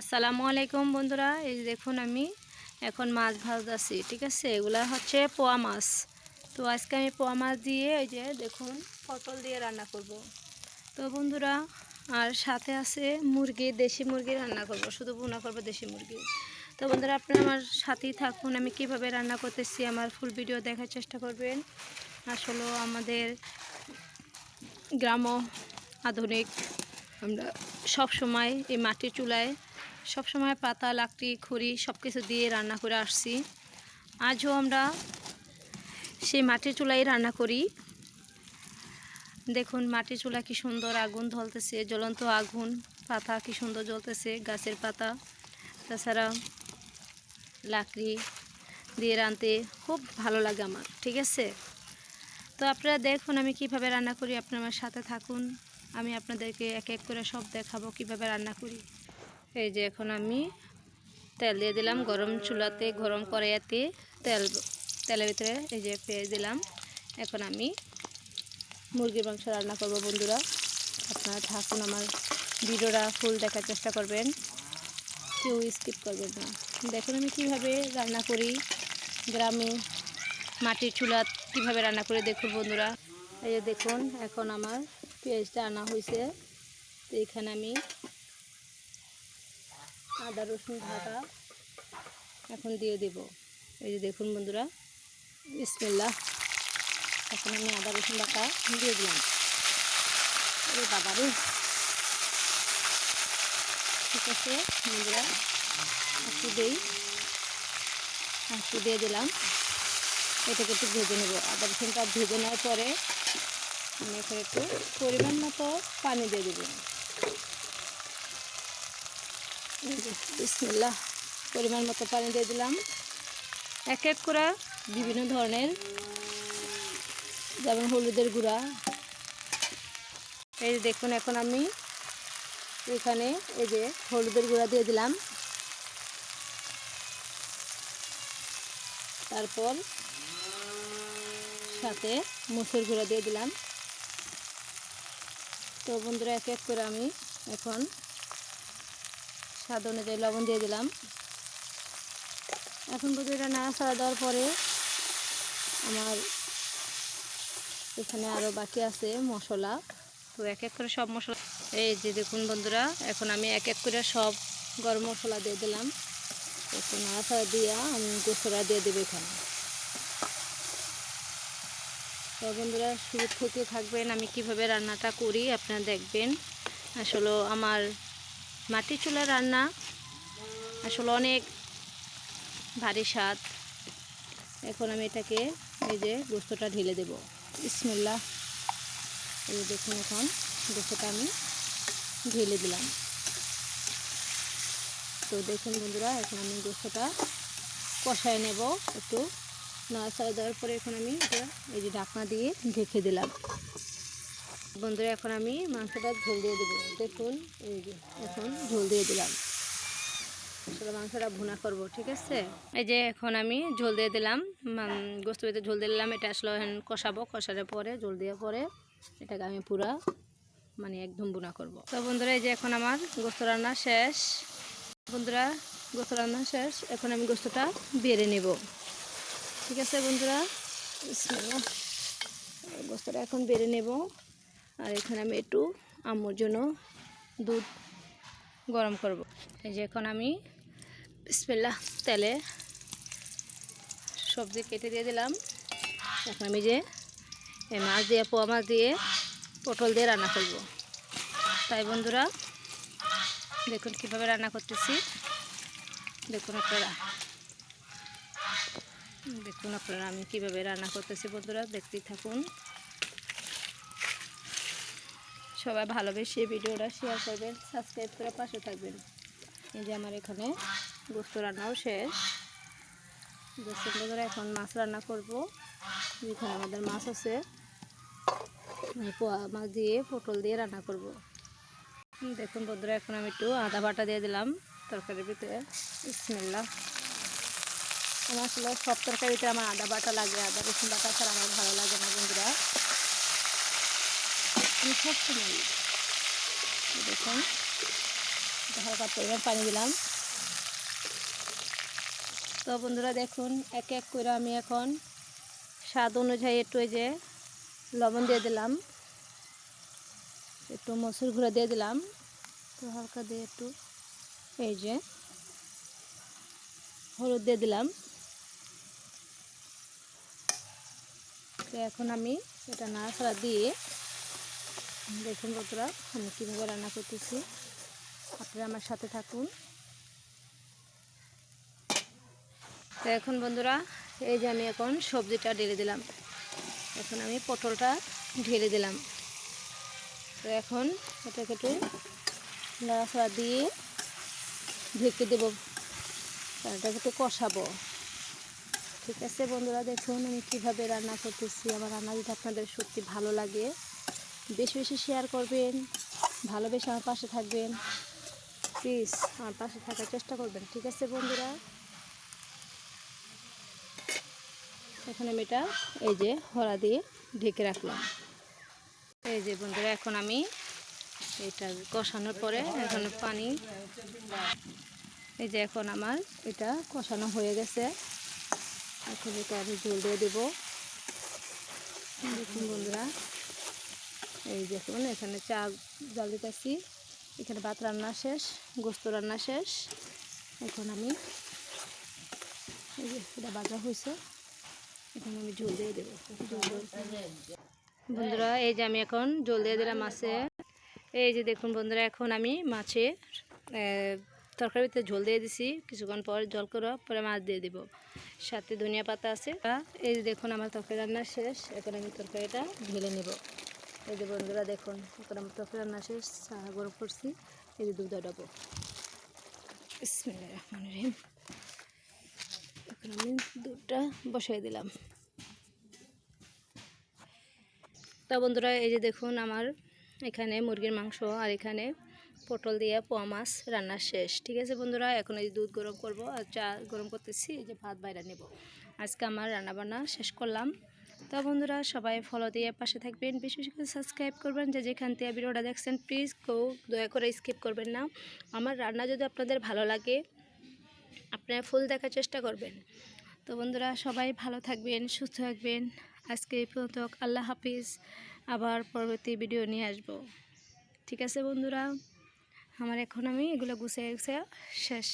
আসসালামু আলাইকুম বন্ধুরা, এই দেখুন আমি এখন মাছ ভাজতেছি ঠিক আছে? এগুলা হচ্ছে পোয়া মাছ। তো আজকে আমি পোয়া মাছ দিয়ে এই যে দেখুন পটল দিয়ে রান্না করব। তো বন্ধুরা, আর সাথে আছে মুরগি, দেশি মুরগি রান্না করব, শুধু ভুনা করব দেশি মুরগি। তো বন্ধুরা, আপনারা আমার সাথেই থাকুন, আমি কীভাবে রান্না করতেছি আমার ফুল ভিডিও দেখার চেষ্টা করবেন। আসলে আমাদের গ্রাম আধুনিক আমরা সব সময় এই মাটির চুলায়, সব সময় পাতা, লাকড়ি, খড়ি সব কিছু দিয়ে রান্না করে আসছি। আজও আমরা সেই মাটির চুলাই রান্না করি। দেখুন মাটির চুলা কি সুন্দর আগুন ধলতেছে, জ্বলন্ত আগুন, পাতা কি সুন্দর জ্বলতেছে, গাছের পাতা, তাছাড়া লাকড়ি দিয়ে রাঁধতে খুব ভালো লাগে আমার, ঠিক আছে? তো আপনারা দেখুন আমি কীভাবে রান্না করি, আপনারা আমার সাথে থাকুন। আমি আপনাদেরকে এক এক করে সব দেখাবো কীভাবে রান্না করি। এই যে এখন আমি তেল দিয়ে দিলাম গরম চুলাতে, গরম কড়াইয়াতে তেল, তেলের ভিতরে এই যে পেঁয়াজ দিলাম। এখন আমি মুরগির মাংস রান্না করব বন্ধুরা। আপনারা থাকুন আমার ভিডিওটা ফুল দেখার চেষ্টা করবেন। কেউ স্কিপ করবেন না। দেখুন আমি কীভাবে রান্না করি গ্রামে মাটির চুলা কীভাবে রান্না করে দেখুন বন্ধুরা। এই যে দেখুন, এখন আমার পেঁয়াজটা আনা হয়েছে। তো এখানে আমি আদা, রসুন ঢাকা এখন দিয়ে দেব। এই যে দেখুন বন্ধুরা বিসমিল্লা এখন আমি আদা, রসুন ঢাকা দিয়ে দিলাম। আরে বাবা রে ঠিক আছে বন্ধুরা, একটু দিই। একটু দিয়ে দিলাম। এটাকে একটু ভেজে নেব। আদা, রসুনটা ভেজে নেওয়ার পরে আমি এখানে একটু পরিমাণ মতো পানি দিয়ে দেবো। বিসমিল্লা পরিমাণ মতো পানি দিয়ে দিলাম। এক এক করে বিভিন্ন ধরনের, যেমন হলুদের গুঁড়া। এই দেখুন, এখন আমি এখানে এই যে হলুদের গুঁড়া দিয়ে দিলাম। তারপর সাথে মুসুর গুঁড়া দিয়ে দিলাম। তো বন্ধুরা, এক এক করে আমি এখন স্বাদ অনুযায়ী লবণ দিয়ে দিলাম। এখন বন্ধুরা নাড়াচাড়া দেওয়ার পরে আমার এখানে আরও বাকি আছে মশলা। তো এক এক করে সব মশলা এই যে দেখুন বন্ধুরা, এখন আমি এক এক করে সব গরম মশলা দিয়ে দিলাম। একটু নাড়াচাড়া দিয়ে আমি গোসরা দিয়ে দেবো এখানে। তো বন্ধুরা শুরু থেকে থাকবেন, আমি কীভাবে রান্নাটা করি আপনারা দেখবেন। আসলে আমার মাটির চুলার রান্না আসলে অনেক ভারী স্বাদ। এখন আমি এটাকে এই যে গোস্তটা ঢেলে দেব। ইসমুল্লা এই দেখুন এখন গোস্তটা আমি ঢেলে দিলাম। তো দেখুন বন্ধুরা, এখন আমি গোস্তটা কষায় নেব একটু। নাড়াচাড়া দেওয়ার পরে এখন আমি এটা, এই যে ঢাকনা দিয়ে ঢেকে দিলাম। বন্ধুরা, এখন আমি মাংসটা ঝোল দিয়ে দেবো। দেখুন, এই যে এখন ঝোল দিয়ে দিলাম। আসলে মাংসটা ভুনা করব, ঠিক আছে? এই যে এখন আমি ঝোল দিয়ে দিলাম। গোস্ত ভিতরে ঝোল দিয়ে দিলাম। এটা আসলে কষাবো। কষার পরে, ঝোল দেওয়ার পরে এটাকে আমি পুরা মানে একদম বুনা করব। তো বন্ধুরা, এই যে এখন আমার গোস্ত রান্না শেষ। বন্ধুরা, গোস্ত রান্না শেষ। এখন আমি গোস্তটা বেড়ে নেব। ঠিক আছে, বন্ধুরা। গোস্তটা এখন বেড়ে নেব। আর এখানে আমি একটু আম্মুর জন্য দুধ গরম করব। এই যে এখন আমি বিসমিল্লাহ তেলে সবজি কেটে দিয়ে দিলাম। এখন আমি যে মাছ দিয়ে, পোয়া মাছ দিয়ে পটল দিয়ে রান্না করব। তাই বন্ধুরা, দেখুন কীভাবে রান্না করতেছি। দেখুন আপনারা। দেখুন আপনারা আমি কীভাবে রান্না করতেছি বন্ধুরা, দেখতেই থাকুন। সবাই ভালোবেসে ভিডিওটা শেয়ার করবেন সাবস্ক্রাইব করে পাশে থাকবেন। এই যে আমার এখানে গোস্ত রান্নাও শেষ। গোস্ত বন্ধুরা এখন মাছ রান্না করব। যেখানে আমাদের মাছ আছে। পোয়া মাছ দিয়ে পটল দিয়ে রান্না করব। দেখুন বন্ধুরা, এখন আমি একটু আদা বাটা দিয়ে দিলাম তরকারির ভিতরে। ইসমিল্লা আমার আসলে সব তরকারিতে আমার আদা বাটা লাগে, আদা রসুন বাটা ছাড়া আমার ভালো লাগে না বন্ধুরা। সব সময় দেখুন, হালকা পরিমাণ পানি দিলাম। তো বন্ধুরা দেখুন, এক এক করে আমি এখন স্বাদ অনুযায়ী একটু যে লবণ দিয়ে দিলাম। একটু মসুর গুঁড়ো দিয়ে দিলাম। তো হালকা দিয়ে একটু এই যে হলুদ দিয়ে দিলাম। তো এখন আমি এটা নাড়াচাড়া দিয়ে দেখুন বন্ধুরা, আমি কীভাবে রান্না করতেছি। আপনারা আমার সাথে থাকুন। তো এখন বন্ধুরা, এই যে আমি এখন সবজিটা ঢেলে দিলাম। এখন আমি পটলটা ঢেলে দিলাম। তো এখন এটাকে একটু নাড়াচাড়া দিয়ে ঢেকে দেবো। এটাকে একটু কষাবো। ঠিক আছে, বন্ধুরা দেখুন আমি কীভাবে রান্না করতেছি, আমার রান্না যদি আপনাদের সত্যি ভালো লাগে। বেশি বেশি শেয়ার করবেন, ভালোবেসে আমার পাশে থাকবেন। প্লিজ আমার পাশে থাকার চেষ্টা করবেন, ঠিক আছে বন্ধুরা? এখন আমি এটা, এই যে হরা দিয়ে ঢেকে রাখলাম। এই যে বন্ধুরা, এখন আমি এটা কষানোর পরে এখন পানি, এই যে এখন আমার এটা কষানো হয়ে গেছে। এখন এটা আমি জল দিয়ে দেবো। দেখুন বন্ধুরা, এই দেখুন এখানে চা জল দিতেছি। এখানে ভাত রান্না শেষ, গোস্ত রান্না শেষ। এখন আমি এই যে এটা বাজা হয়েছে, এখন আমি ঝোল দিয়ে দেবো। বন্ধুরা, এই যে আমি এখন জল দিয়ে দিলাম মাছে। এই যে দেখুন বন্ধুরা, এখন আমি মাছে তরকারির ভিতরে ঝোল দিয়ে দিছি। কিছুক্ষণ পর জল করে পরে মাছ দিয়ে দিব। সাথে ধনিয়া পাতা আছে। এই যে দেখুন আমার তরকারি রান্না শেষ। এখন আমি তরকারিটা ঢেলে নেব। এই যে বন্ধুরা দেখুন এখন আমার তরকারি রান্না শেষ। চা গরম করছি। এই যে দুধ ডাবো রহিম। এখন আমি দুধটা বসাই দিলাম। তা বন্ধুরা এই যে দেখুন আমার এখানে মুরগির মাংস আর এখানে পটল দিয়ে পোয়া মাছ রান্না শেষ। ঠিক আছে বন্ধুরা, এখন এই দুধ গরম করব আর চা গরম করতেছি যে ভাত বাইরে নেব। আজকে আমার রান্নাবান্না শেষ করলাম। তা বন্ধুরা, সবাই ফলো দিয়ে পাশে থাকবেন। বেশি বেশি করে সাবস্ক্রাইব করবেন, যে যেখান থেকে ভিডিওটা দেখছেন প্লিজ কেউ দয়া করে স্কিপ করবেন না। আমার রান্না যদি আপনাদের ভালো লাগে, আপনারা ফুল দেখার চেষ্টা করবেন। তো বন্ধুরা, সবাই ভালো থাকবেন, সুস্থ থাকবেন। আজকে এই পর্যন্ত, আল্লাহ হাফিজ। আবার পরবর্তী ভিডিও নিয়ে আসব। ঠিক আছে বন্ধুরা? আমার এখন আমি এগুলো গুছিয়ে গুছিয়ে শেষ।